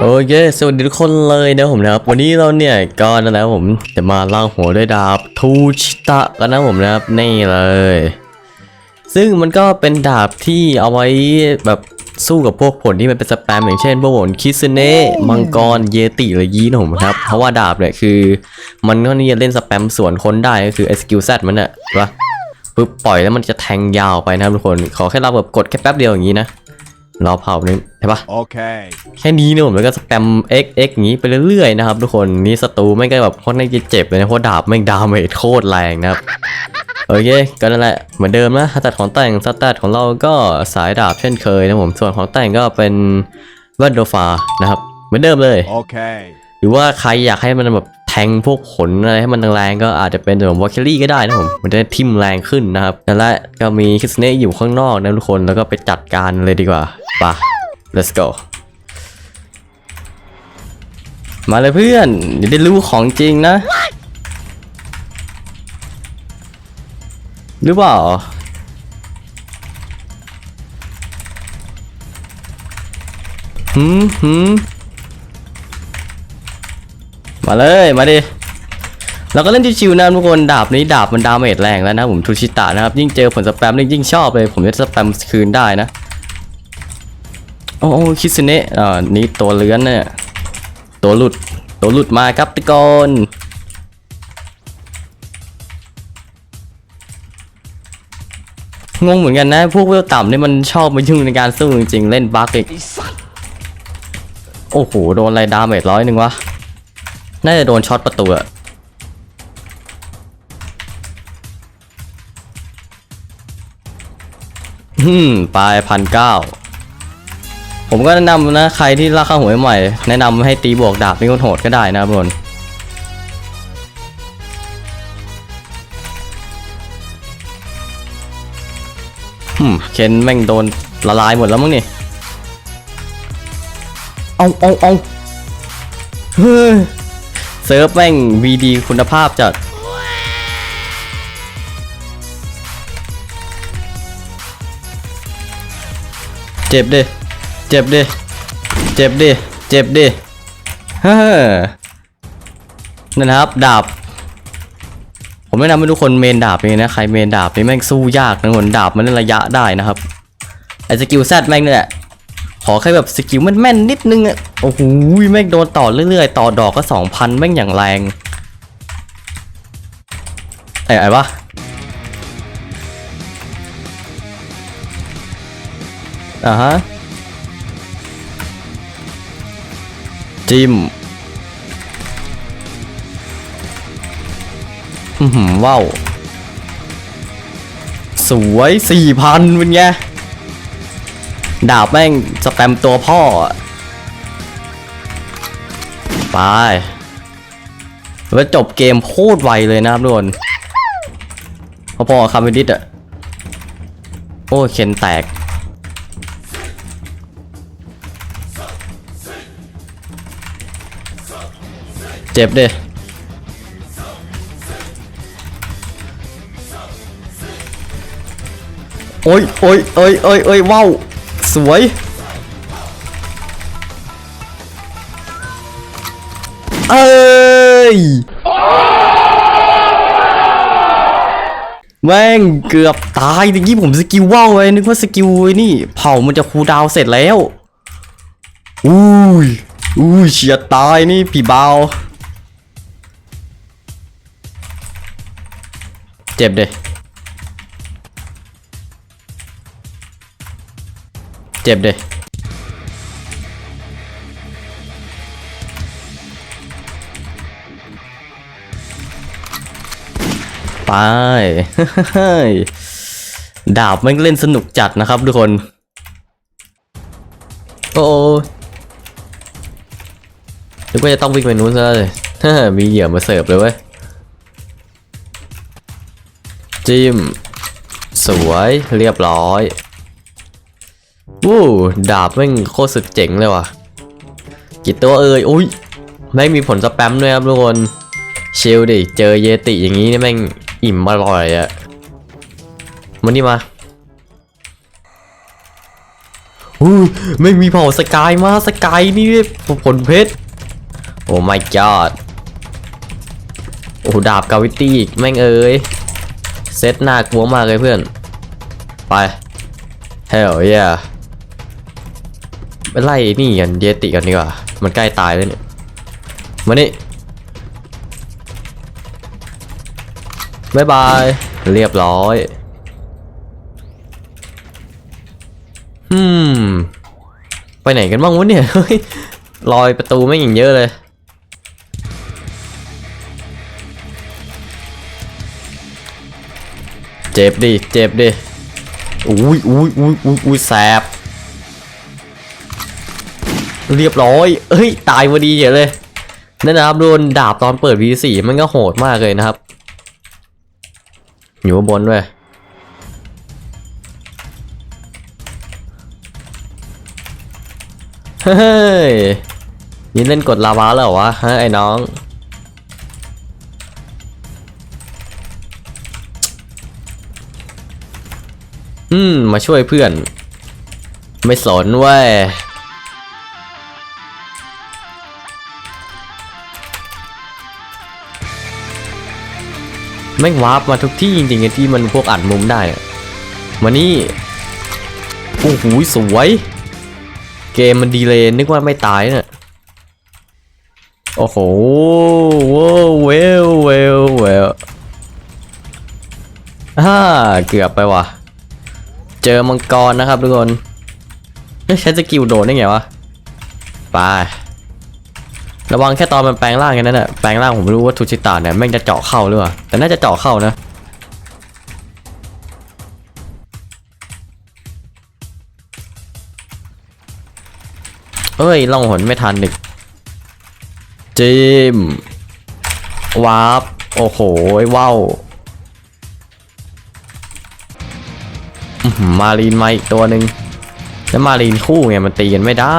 โอเคสวัสดีทุกคนเลยนะผมนะครับ วันนี้เราเนี่ยก็นะครับผมจะมาล่างหัวด้วยดาบทูชิตะกันนะผมนะครับนี่เลย ซึ่งมันก็เป็นดาบที่เอาไว้แบบสู้กับพวกผลที่มันเป็นสแปมอย่างเช่นพวกผลคิสเนะมังกร เยติหรือยีนะผมครับ เพราะว่าดาบเนี่ยคือ มันก็นี่จะเล่นสแปมสวนคนได้ก็คือ SQ Z มันอะวะปึ๊บปล่อยแล้วมันจะแทงยาวไปนะครับทุกคน ขอแค่เราแบบกดแค่แป๊บเดียวอย่างนี้นะ รอเผานี้ใช่ปะ Okay. แค่นี้เนี่ยผมแล้วก็สแปม x x อย่างนี้ไปเรื่อยๆนะครับทุกคนนี่ศัตรูไม่งก็แบบค่อนข้างจะเจ็บเลยนะเพราะดาบแม่งดาเมจโคตรแรงนะครับโอเคก็นั่นแหละเหมือนเดิมนะสแตทของแต่งสแตทของเราก็สายดาบเช่นเคยนะผมส่วนของแต่งก็เป็นเวดโดฟานะครับ เหมือนเดิมเลย Okay. หรือว่าใครอยากให้มันแบบ แทงพวกขนอะไรให้มันแรงก็อาจจะเป็นแบบวอลคิลี่ก็ได้นะผมมันจะได้ทิ่มแรงขึ้นนะครับและก็มีคิสเนะอยู่ข้างนอกนะทุกคนแล้วก็ไปจัดการเลยดีกว่าไป let's go มาเลยเพื่อนเดี๋ยวได้รู้ของจริงนะหรือเปล่าหืมหืม มาเลยมาดิเราก็เล่นชิวๆนะทุกคนดาบนี้ดาบมันดาเมจแรงแล้วนะผมทูชิตะนะครับยิ่งเจอผลสแปมนี่ยิ่งชอบเลย ผมจะสแปมคืนได้นะ โอ้คิสเนะอ่านี่ตัวเลื้อนเนี่ยตัวหลุดตัวหลุดมาครับตะกอนงงเหมือนกันนะ พวกเวลต่ำนี่มันชอบมายุ่งในการสู้จริงๆ เล่นบั๊กอีก โอ้โห โดนอะไรดาเมจร้อยหนึ่งวะ น่าจะโดนช็อตประตูอะอืมไปพันเก้าผมก็แนะนำนะใครที่ราคาหวยใหม่ แนะนำให้ตีบวกดาบนี่คนโหดก็ได้นะครับทุกคนอืมเคนแม่งโดนละลายหมดแล้วมั้งนี่ เอาเอาเอาเฮ้ยเซิร์ฟแม่งวีดีคุณภาพจัดเจ็บดิเจ็บดิเจ็บดิเจ็บดิเฮ้อนั่นนะครับ ดาบ ผมแนะนำให้ทุกคนเมนดาบนี่นะ ใครเมนดาบนี่แม่งสู้ยากนะคนดาบมันเล่นระยะได้นะครับไอสกิลแซดแม่งเนี่ย ขอแค่แบบสกิลมันแม่นนิดนึงอะโอ้โหแม่งโดนต่อเรื่อยๆ ต่อดอกก็สองพันแม่งอย่างแรงไอ้ไอ้วะอ่าฮะจิ้มหือว้าว สวยสี่พันเป็นไง ดาบแม่งสแปมตัวพ่อ ไปแล้วจบเกมโคตรไวเลยนะครับทุกคนพอๆคาร์เมดิสอะโอ้เข็นแตก เจ็บดิโอ้ยโอ้ยโอ้ยโอ้ยโอ้ยว้าว สวย เอ้ย แม่งเกือบตายตะกี้ผมสกิลว่าวไว้นึกว่าสกิลไอ้นี่ เผามันจะคูดาวเสร็จแล้ว อุ้ย อุ้ยเฉียดตายนี่พี่เบา เจ็บเด้ เจ็บเด้ไปดาบแม่เล่นสนุกจัดนะครับทุกคน โอ้นึกว่าจะต้องวิ่งไปนู้นซะเลยมีเหยื่อมาเสิร์ฟเลยเว้ย จิ้ม สวยเรียบร้อย วู้ดาบแม่งโคตรสุดเจ๋งเลยว่ะ กี่ตัวเอ่ยอุ้ยแม่มีผลสแปมด้วยครับทุกคนเชลดิเจอเยติอย่างนี้นี่แม่งอิ่มอร่อยอะมันนี่มาอุ้ไม่มีเผ่าสกายมาสกายนี่ผลเพชรโอ้ my god โอ้ดาบกาวิตี้อีกแม่งเอ้ยเซตหน้ากลัวมากเลยเพื่อน ไป hell yeah ไปไล่นี่กันเยติกันดีกว่า มันใกล้ตายแล้วเนี่ยมานี่บายบาย เรียบร้อยอืม ไปไหนกันบ้างวะเนี่ยเฮ้ยรอยประตูไม่งอย่างเยอะเลย เจ็บดิ เจ็บดิ อุ้ยอุ้ยอุ้ยอุ้ยอุ้ยแสบ เรียบร้อยเอ้ย ตายพอดีเฉยเลยนั่นนะครับโดนดาบตอนเปิด V4 มันก็โหดมากเลยนะครับ อยู่บนด้วยเฮ้ยนี่เล่นกดลาวาแล้วเหรอวะฮะไอ้น้องอืม มาช่วยเพื่อน ไม่สนเว้ย แม่งวาร์ปมาทุกที่จริงๆไอ้ที่มันพวกอัดมุมได้ มานี่โอ้โหสวย เกมมันดีเลยนึกว่าไม่ตายเนี่ยโอ้โหว้าวเวลเวลเวลฮ่าเกือบไปว่ะ เจอมังกรนะครับทุกคนเฮ้ยใช้สกิลโดนได้ไงวะไป ระวังแค่ตอนมันแปลงร่างแค่นั้นแหละแปลงร่างผมไม่รู้ว่าทูชิตาเนี่ยแม่งจะเจาะเข้าหรือเปล่าแต่น่าจะเจาะเข้านะเอ้ยล่องหนไม่ทันอีกจิมวาร์ปโอ้โหว้าวอื้อหือมารีนมาอีกตัวหนึ่งแล้วมารีนคู่ไงมันตีกันไม่ได้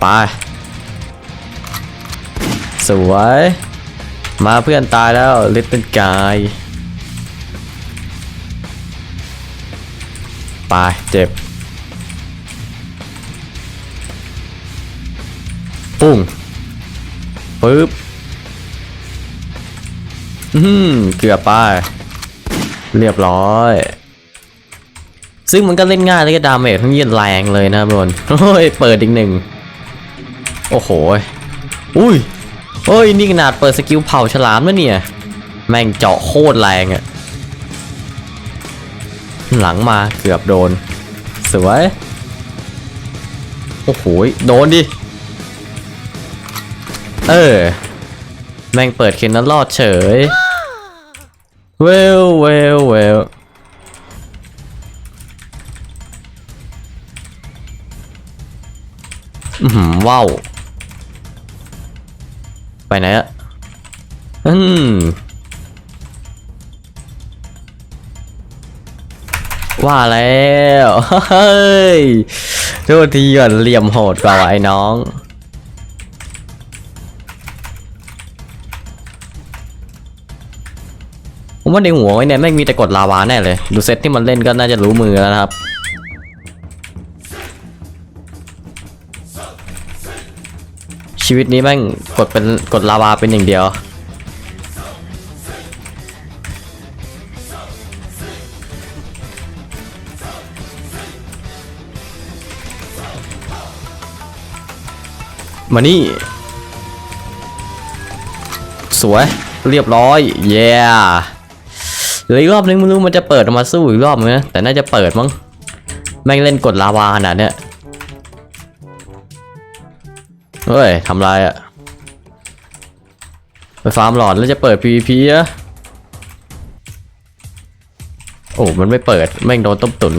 ไป สวย มาเพื่อนตายแล้วลิตเติ้ลกายไปเจ็บ ปุ้งปึ๊บอืมเกือบไป เรียบร้อย ซึ่งมันก็เล่นง่ายแล้วก็ดาเมจทั้งยืนแรงเลยนะบนโอ้ย เปิดอีกหนึ่ง โอ้โห อุ้ยเฮ้ย นี่ขนาดเปิดสกิลเผาฉลามแล้วเนี่ย แม่งเจาะโคตรแรงอะหลังมาเกือบโดน สวย โอ้โห โดนดิ เออ แม่งเปิดเคนนั้นรอดเฉย เวลเวลเวลอือหือว้าว ไปไหนอะอืมว่าแล้วเฮ้ยโทษทีก่อนเหลี่ยมโหดกว่าไอ้น้อง ผมว่าในหัวไอ้เนี่ยแม่งมีแต่กดลาวาแน่เลย ดูเซตที่มันเล่นก็น่าจะรู้มือแล้วนะครับ ชีวิตนี้แม่งกดเป็นกดลาวาเป็นอย่างเดียว มานี่ สวยเรียบร้อยเย้เหลืออีกรอบนึงไม่รู้มันจะเปิดออกมาสู้อีกรอบไหมนะแต่น่าจะเปิดมั้งแม่งเล่นกดลาวาขนาดเนี้ย เฮ้ยทำไรอะไปฟาร์มหลอดแล้วจะเปิด PVP อะโอ้ มันไม่เปิด แม่งโดนต้มตุน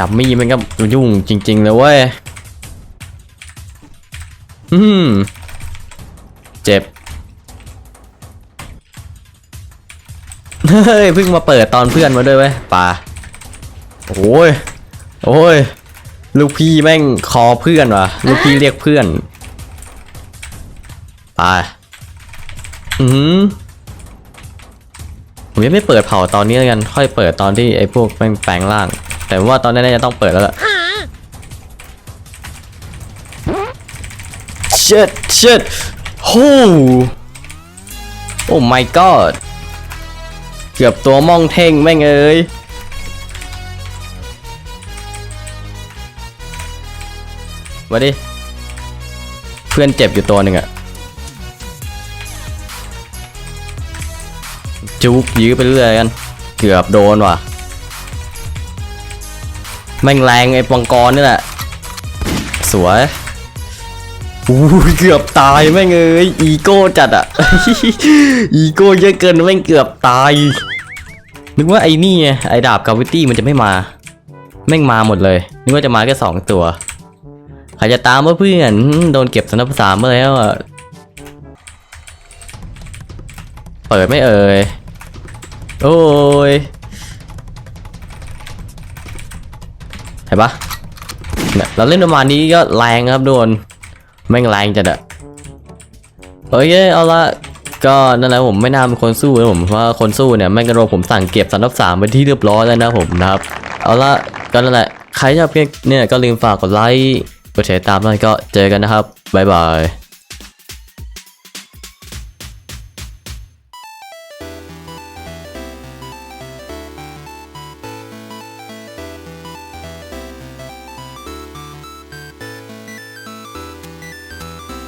ดับมี่มันก็ยุ่งจริง ๆ เลยเว้ย อืม เจ็บ เฮ้ย เพิ่งมาเปิดตอนเพื่อนมาด้วยเว้ยป่าโอ้ย โอ้ย ลูกพี่แม่งคอเพื่อนว่ะ ลูกพี่เรียกเพื่อนไปอือหือผมยังไม่เปิดเผาตอนนี้แล้วกัน ค่อยเปิดตอนที่ไอ้พวกแม่งแปลงร่าง แต่ว่าตอนนี้น่าจะต้องเปิดแล้วล่ะ shit shit โอ้โอ้ my god เกือบตัวม่องเท่งแม่งเอ้ย มาดิ เพื่อนเจ็บอยู่ตัวหนึ่งอะจุกยื้อไปเรื่อยกัน เกือบโดนว่ะ แม่งแรงไอ้ปังกรนี่แหละ สวยอู้เกือบตายแม่งเอ้ยอีโก้จัดอะอีโก้เยอะเกินแม่งเกือบตาย นึกว่าไอ้นี่ไงไอ้ดาบกาวิตี้มันจะไม่มา แม่งมาหมดเลย นึกว่าจะมาแค่สองตัว ใครจะตามว่าเพื่อนโดนเก็บสนับสามมาแล้วอะเปิดไม่เอ่ยโอ้ยเห็นปะเนี่ยเราเล่นประมาณนี้ก็แรงครับโดนแม่งแรงจัดอะโอเคเอาละก็นั่นแหละผมไม่น่าเป็นคนสู้นะผมเพราะว่าคนสู้เนี่ยแม่งกระโดดผมสั่งเก็บสันทับสามเป็นที่เรียบร้อยแล้วนะผมนะครับ เอาละก็นั่นแหละใครชอบคลิปเนี่ยก็ลืมฝากกดไลค์ กดแชร์ตามด้วยก็เจอกันนะครับบ๊ายบาย